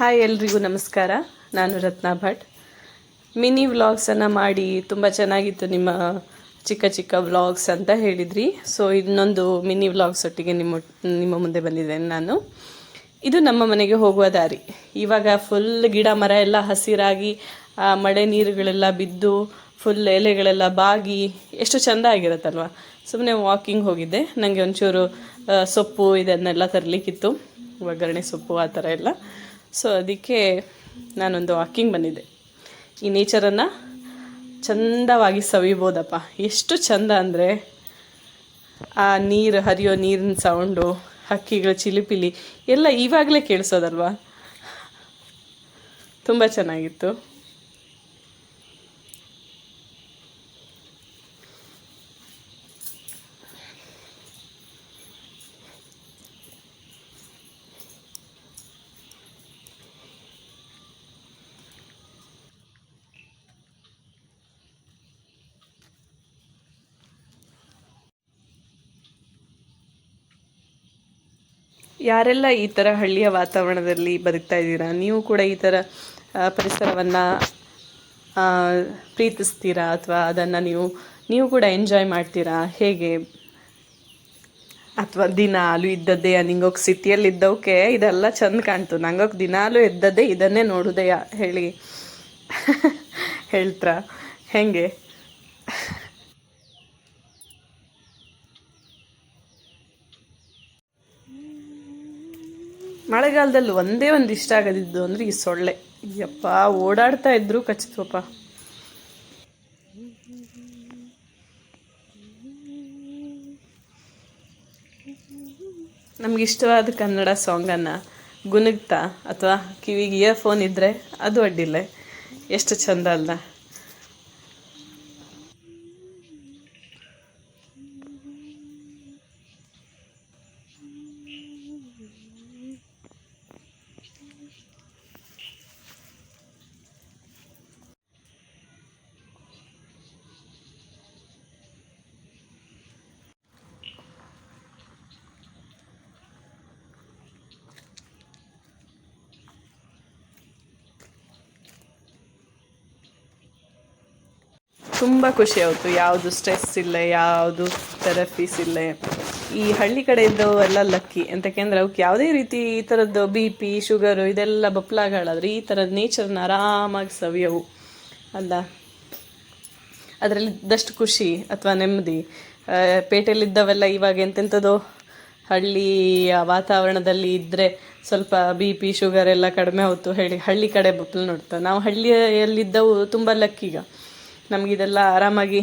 Hi ಎಲ್ರಿಗೂ ನಮಸ್ಕಾರ. ನಾನು ರತ್ನಾ ಭಟ್. ಮಿನಿ ವ್ಲಾಗ್ಸನ್ನು ಮಾಡಿ ತುಂಬ ಚೆನ್ನಾಗಿತ್ತು ನಿಮ್ಮ ಚಿಕ್ಕ ಚಿಕ್ಕ ವ್ಲಾಗ್ಸ್ ಅಂತ ಹೇಳಿದ್ರಿ. ಸೊ ಇನ್ನೊಂದು ಮಿನಿ ವ್ಲಾಗ್ಸ್ ಒಟ್ಟಿಗೆ ನಿಮ್ಮ ನಿಮ್ಮ ಮುಂದೆ ಬಂದಿದ್ದೇನೆ ನಾನು. ಇದು ನಮ್ಮ ಮನೆಗೆ ಹೋಗುವ ದಾರಿ. ಇವಾಗ ಫುಲ್ ಗಿಡ ಮರ ಎಲ್ಲ ಹಸಿರಾಗಿ ಮಳೆ ನೀರುಗಳೆಲ್ಲ ಬಿದ್ದು ಫುಲ್ ಎಲೆಗಳೆಲ್ಲ ಬಾಗಿ, ಎಷ್ಟು ಚೆಂದ ಆಗಿರುತ್ತಲ್ವ? ಸುಮ್ಮನೆ ವಾಕಿಂಗ್ ಹೋಗಿದ್ದೆ. ನನಗೆ ಒಂಚೂರು ಸೊಪ್ಪು ಇದನ್ನೆಲ್ಲ ತರಲಿಕ್ಕಿತ್ತು. ಒಗ್ಗರಣೆ ಸೊಪ್ಪು ಆ ಥರ ಎಲ್ಲ. ಸೊ ಅದಕ್ಕೆ ನಾನೊಂದು ವಾಕಿಂಗ್ ಬಂದಿದ್ದೆ. ಈ ನೇಚರನ್ನು ಚಂದವಾಗಿ ಸವಿಬೋದಪ್ಪ. ಎಷ್ಟು ಚಂದ ಅಂದರೆ ಆ ನೀರು, ಹರಿಯೋ ನೀರಿನ ಸೌಂಡು ಹಕ್ಕಿಗಳ, ಚಿಲಿಪಿಲಿ ಎಲ್ಲ ಇವಾಗಲೇ ಕೇಳಿಸೋದಲ್ವಾ? ತುಂಬ ಚೆನ್ನಾಗಿತ್ತು. ಯಾರೆಲ್ಲ ಈ ಥರ ಹಳ್ಳಿಯ ವಾತಾವರಣದಲ್ಲಿ ಬದುಕ್ತಾ ಇದ್ದೀರಾ? ನೀವು ಕೂಡ ಈ ಥರ ಪರಿಸರವನ್ನು ಪ್ರೀತಿಸ್ತೀರಾ? ಅಥವಾ ಅದನ್ನು ನೀವು ನೀವು ಕೂಡ ಎಂಜಾಯ್ ಮಾಡ್ತೀರಾ? ಹೇಗೆ? ಅಥವಾ ದಿನಾಲು ಇದ್ದದ್ದೇ ನಿಂಗೋಗಿ ಸಿಟಿಯಲ್ಲಿ ಇದ್ದವಕ್ಕೆ ಇದೆಲ್ಲ ಚೆಂದ ಕಾಣ್ತು. ನಂಗೋಗಿ ದಿನಾಲು ಇದ್ದದ್ದೇ ಇದನ್ನೇ ನೋಡುದೇ, ಹೇಳಿ. ಹೇಳ್ತ್ರಾ? ಹೆಂಗೆ? ಮಳೆಗಾಲದಲ್ಲಿ ಒಂದೇ ಒಂದು ಇಷ್ಟ ಆಗದಿದ್ದು ಅಂದರೆ ಈ ಸೊಳ್ಳೆ. ಯಪ್ಪ, ಓಡಾಡ್ತಾ ಇದ್ರು ಕಚ್ಚಿತ್ವಪ್ಪ ನಮ್ಗೆ ಇಷ್ಟವಾದ ಕನ್ನಡ ಸಾಂಗನ್ನು ಗುನುಗ್ತಾ ಅಥವಾ ಕಿವಿಗೆ ಇಯರ್ಫೋನ್ ಇದ್ದರೆ ಅದು ಅಡ್ಡಿಲ್ಲ. ಎಷ್ಟು ಚಂದ ಅಲ್ಲ ತುಂಬ ಖುಷಿ ಆಯಿತು. ಯಾವುದು ಸ್ಟ್ರೆಸ್ ಇಲ್ಲ, ಯಾವುದು ಥೆರಪೀಸ್ ಇಲ್ಲ. ಈ ಹಳ್ಳಿ ಕಡೆ ಇದ್ದವೆಲ್ಲ ಲಕ್ಕಿ ಎಂತಕೆಂದ್ರೆ ಅವಕ್ಕೆ ಯಾವುದೇ ರೀತಿ ಈ ಥರದ್ದು ಬಿ ಪಿ ಶುಗರು ಇದೆಲ್ಲ ಬಪ್ಲಾಗಳಾದ್ರೆ ಈ ಥರದ ನೇಚರ್ನ ಆರಾಮಾಗಿ ಸವಿಯವು. ಅಲ್ಲ? ಅದರಲ್ಲಿ ಇದ್ದಷ್ಟು ಖುಷಿ ಅಥವಾ ನೆಮ್ಮದಿ. ಪೇಟೆಯಲ್ಲಿದ್ದವೆಲ್ಲ ಇವಾಗ ಎಂತೆಂಥದೋ ಹಳ್ಳಿಯ ವಾತಾವರಣದಲ್ಲಿ ಇದ್ದರೆ ಸ್ವಲ್ಪ ಬಿ ಪಿ ಶುಗರ್ ಎಲ್ಲ ಕಡಿಮೆ ಆಯಿತು. ಹೇಳಿ ಹಳ್ಳಿ ಕಡೆ ಬಪ್ಲು ನೋಡ್ತಾ. ನಾವು ಹಳ್ಳಿಯಲ್ಲಿದ್ದವು ತುಂಬ ಲಕ್ಕೀಗ ನಮಗಿದೆಲ್ಲ ಆರಾಮಾಗಿ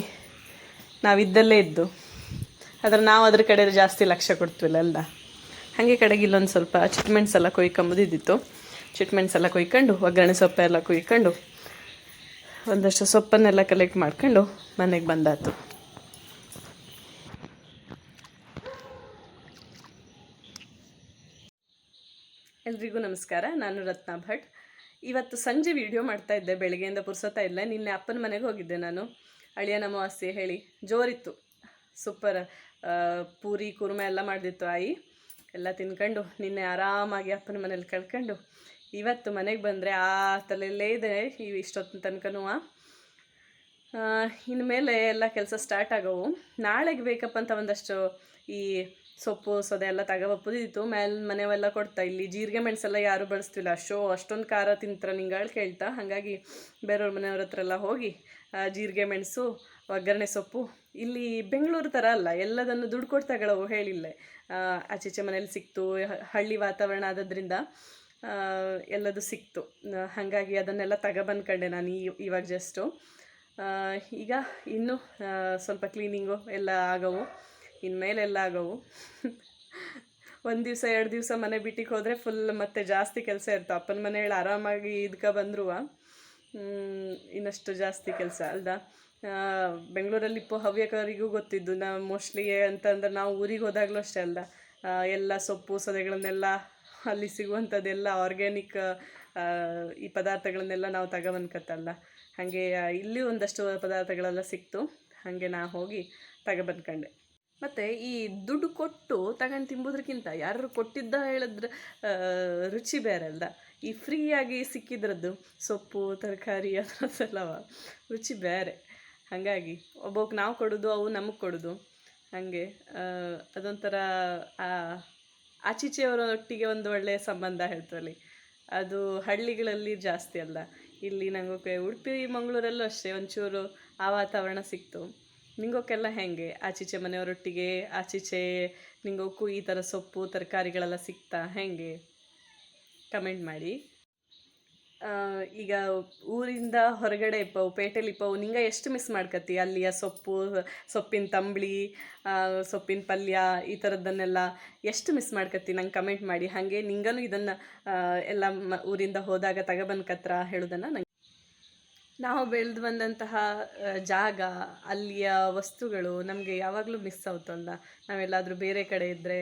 ನಾವಿದ್ದಲ್ಲೇ ಇದ್ದು. ಆದರೆ ನಾವು ಅದ್ರ ಕಡೆ ಜಾಸ್ತಿ ಲಕ್ಷ್ಯ ಕೊಡ್ತೀವಲ್ಲ ಅಲ್ಲ ಹಾಗೆ ಕಡೆಗೆ ಇಲ್ಲೊಂದು ಸ್ವಲ್ಪ ಚಿಟ್ಮೆಂಟ್ಸ್ ಎಲ್ಲ ಕೊಯ್ಕೊಂಬುದಿದ್ದಿತ್ತು ಚಿಟ್ಮೆಂಟ್ಸ್ ಎಲ್ಲ ಕೊಯ್ಕೊಂಡು, ಒಗ್ಗರಣೆ ಸೊಪ್ಪೆಲ್ಲ ಕೊಯ್ಕೊಂಡು, ಒಂದಷ್ಟು ಸೊಪ್ಪನ್ನೆಲ್ಲ ಕಲೆಕ್ಟ್ ಮಾಡ್ಕೊಂಡು ಮನೆಗೆ ಬಂದಾತು. ಎಲ್ರಿಗೂ ನಮಸ್ಕಾರ. ನಾನು ರತ್ನಾ ಭಟ್. ಇವತ್ತು ಸಂಜೆ ವಿಡಿಯೋ ಮಾಡ್ತಾ ಇದ್ದೆ, ಬೆಳಗ್ಗೆಯಿಂದ ಪುರ್ಸೋತಾ ಇಲ್ಲ. ನಿನ್ನೆ ಅಪ್ಪನ ಮನೆಗೆ ಹೋಗಿದ್ದೆ ನಾನು. ಅಳಿಯನ ಅಮಾವಾಸ್ಯೆ ಹೇಳಿ, ಜೋರಿತ್ತು. ಸೂಪರ್ ಪೂರಿ, ಕುರ್ಮೆ ಎಲ್ಲ ಮಾಡಿದಿತ್ತು ಆಯಿ. ಎಲ್ಲ ತಿನ್ಕೊಂಡು, ನಿನ್ನೆ ಆರಾಮಾಗಿ ಅಪ್ಪನ ಮನೇಲಿ ಕಳ್ಕೊಂಡು, ಇವತ್ತು ಮನೆಗೆ ಬಂದರೆ ಆ ತಲೆಯಲ್ಲೇ ಇದೆ ಈ ಇಷ್ಟೊತ್ತಿನ ತನಕನೂ. ಇನ್ನು ಮೇಲೆ ಎಲ್ಲ ಕೆಲಸ ಸ್ಟಾರ್ಟ್ ಆಗೋವು. ನಾಳೆಗೆ ಬೇಕಪ್ಪ ಅಂತ ಒಂದಷ್ಟು ಈ ಸೊಪ್ಪು, ಸೊದೆ ಎಲ್ಲ ತಗೋಬಪ್ಪುದಿತ್ತು ಮೇಲೆ ಮನೆವೆಲ್ಲ ಕೊಡ್ತಾ ಇಲ್ಲಿ. ಜೀರಿಗೆ, ಮೆಣಸೆಲ್ಲ ಯಾರು ಬಳಸ್ತಿಲ್ಲ. ಅಷ್ಟೋ, ಅಷ್ಟೊಂದು ಖಾರ ತಿಂತಾರೆ ನಿಂಗಳು ಕೇಳ್ತಾ. ಹಾಗಾಗಿ ಬೇರೆಯವ್ರ ಮನೆಯವ್ರ ಹತ್ರ ಎಲ್ಲ ಹೋಗಿ ಜೀರಿಗೆ, ಮೆಣಸು, ಒಗ್ಗರಣೆ ಸೊಪ್ಪು. ಇಲ್ಲಿ ಬೆಂಗಳೂರು ಥರ ಅಲ್ಲ. ಎಲ್ಲದನ್ನು ದುಡ್ಡು ಕೊಟ್ಟು ತಗೊಳ್ಳವು ಹೇಳಿಲ್ಲ. ಆಚೀಚೆ ಮನೇಲಿ ಸಿಕ್ತು. ಹಳ್ಳಿ ವಾತಾವರಣ ಆದದ್ರಿಂದ ಎಲ್ಲದು ಸಿಕ್ತು. ಹಾಗಾಗಿ ಅದನ್ನೆಲ್ಲ ತಗೊಬಂದ್ಕೊಂಡೆ ನಾನು ಈ, ಇವಾಗ ಜಸ್ಟು. ಈಗ ಇನ್ನು ಸ್ವಲ್ಪ ಕ್ಲೀನಿಂಗು ಎಲ್ಲ ಆಗವು. ಇನ್ಮೇಲೆ ಎಲ್ಲ ಆಗವು ಒಂದು ದಿವಸ, ಎರಡು ದಿವಸ ಮನೆ ಬಿಟ್ಟಿಗೆ ಹೋದರೆ ಫುಲ್ ಮತ್ತೆ ಜಾಸ್ತಿ ಕೆಲಸ ಇರ್ತಾವೆ. ಅಪ್ಪನ ಮನೆ ಹೇಳಿ ಆರಾಮಾಗಿ ಇದ್ಕ ಬಂದರೂ ಇನ್ನಷ್ಟು ಜಾಸ್ತಿ ಕೆಲಸ ಅಲ್ದ? ಬೆಂಗಳೂರಲ್ಲಿ ಇಪ್ಪು ಹವ್ಯಕರಿಗೂ ಗೊತ್ತಿದ್ದು, ನಾವು ಮೋಸ್ಟ್ಲಿ ಅಂತಂದ್ರೆ ನಾವು ಊರಿಗೆ ಹೋದಾಗಲೂ ಅಷ್ಟೇ ಅಲ್ದ? ಎಲ್ಲ ಸೊಪ್ಪು, ಸೊದೆಗಳನ್ನೆಲ್ಲ ಅಲ್ಲಿ ಸಿಗುವಂಥದ್ದೆಲ್ಲ ಆರ್ಗ್ಯಾನಿಕ್ ಈ ಪದಾರ್ಥಗಳನ್ನೆಲ್ಲ ನಾವು ತಗೊಬಂದ್ಕತ್ತಲ್ಲ ಹಾಗೆ ಇಲ್ಲಿ ಒಂದಷ್ಟು ಪದಾರ್ಥಗಳೆಲ್ಲ ಸಿಕ್ತು. ಹಾಗೆ ನಾ ಹೋಗಿ ತಗೊಬಂದ್ಕೊಂಡೆ ಮತ್ತು ಈ ದುಡ್ಡು ಕೊಟ್ಟು ತಗೊಂಡು ತಿಂಬುದ್ರಕ್ಕಿಂತ ಯಾರು ಕೊಟ್ಟಿದ್ದ ಹೇಳಿದ್ರೆ ರುಚಿ ಬೇರೆ ಅಲ್ದ? ಈ ಫ್ರೀಯಾಗಿ ಸಿಕ್ಕಿದ್ರದ್ದು ಸೊಪ್ಪು, ತರಕಾರಿ ಅದರದ್ದೆಲ್ಲವ ರುಚಿ ಬೇರೆ. ಹಾಗಾಗಿ ಒಬ್ಬಕ್ಕೆ ನಾವು ಕೊಡೋದು ಅವು ನಮಗೆ ಕೊಡೋದು. ಹಾಗೆ ಅದೊಂಥರ ಆಚೀಚೆಯವರೊಟ್ಟಿಗೆ ಒಂದು ಒಳ್ಳೆಯ ಸಂಬಂಧ ಹೇಳ್ತೀವಲ್ಲಿ ಅದು ಹಳ್ಳಿಗಳಲ್ಲಿ ಜಾಸ್ತಿ ಅಲ್ಲ ಇಲ್ಲಿ ನಂಗೆ ಉಡುಪಿ, ಮಂಗಳೂರಲ್ಲೂ ಅಷ್ಟೇ, ಒಂಚೂರು ಆ ವಾತಾವರಣ ಸಿಕ್ತು. ನಿಂಗೋಕ್ಕೆಲ್ಲ ಹೆಂಗೆ? ಆಚೀಚೆ ಮನೆಯವರೊಟ್ಟಿಗೆ ಆಚೀಚೆ ನಿಂಗೋಕು ಈ ಥರ ಸೊಪ್ಪು, ತರಕಾರಿಗಳೆಲ್ಲ ಸಿಗ್ತಾ ಹೆಂಗೆ? ಕಮೆಂಟ್ ಮಾಡಿ. ಈಗ ಊರಿಂದ ಹೊರಗಡೆ ಇಪ್ಪವು ಪೇಟೆಲಿ ಇಪ್ಪವು, ನಿಂಗೆ ಎಷ್ಟು ಮಿಸ್ ಮಾಡ್ಕತ್ತಿ? ಅಲ್ಲಿಯ ಸೊಪ್ಪು, ಸೊಪ್ಪಿನ ತಂಬಳಿ ಸೊಪ್ಪಿನ ಪಲ್ಯ, ಈ ಥರದ್ದನ್ನೆಲ್ಲ ಎಷ್ಟು ಮಿಸ್ ಮಾಡ್ಕತ್ತಿ? ನಂಗೆ ಕಮೆಂಟ್ ಮಾಡಿ. ಹಾಗೆ ನಿಂಗನು ಇದನ್ನು ಎಲ್ಲ ಊರಿಂದ ಹೋದಾಗ ತಗೊಬನ್ಕತ್ರ ಹೇಳೋದನ್ನು ನಂಗೆ ನಾವು ಬೆಳೆದು ಬಂದಂತಹ ಜಾಗ, ಅಲ್ಲಿಯ ವಸ್ತುಗಳು ನಮಗೆ ಯಾವಾಗಲೂ ಮಿಸ್ ಆಗುತ್ತಲ್ಲ ನಾವೆಲ್ಲಾದರೂ ಬೇರೆ ಕಡೆ ಇದ್ದರೆ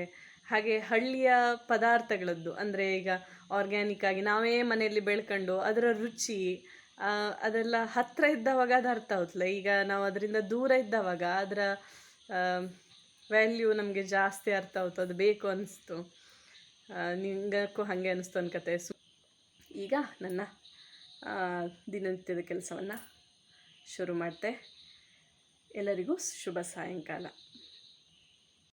ಹಾಗೆ ಹಳ್ಳಿಯ ಪದಾರ್ಥಗಳದ್ದು, ಅಂದರೆ ಈಗ ಆರ್ಗ್ಯಾನಿಕ್ ಆಗಿ ನಾವೇ ಮನೆಯಲ್ಲಿ ಬೆಳ್ಕೊಂಡು ಅದರ ರುಚಿ ಅದೆಲ್ಲ ಹತ್ತಿರ ಇದ್ದವಾಗ ಅದು ಅರ್ಥ ಆಗುತ್ತಲ್ಲ ಈಗ ನಾವು ಅದರಿಂದ ದೂರ ಇದ್ದವಾಗ ಅದರ ವ್ಯಾಲ್ಯೂ ನಮಗೆ ಜಾಸ್ತಿ ಅರ್ಥ ಆಗುತ್ತೆ ಅದು ಬೇಕು ಅನಿಸ್ತು. ನಿಂಗಕ್ಕೂ ಹಾಗೆ ಅನ್ನಿಸ್ತು ಅನ್ಕತೆ ಸು, ಈಗ ನನ್ನ ದಿನನಿತ್ಯದ ಕೆಲಸವನ್ನು ಶುರು ಮಾಡ್ತೆ. ಎಲ್ಲರಿಗೂ ಶುಭ ಸಾಯಂಕಾಲ.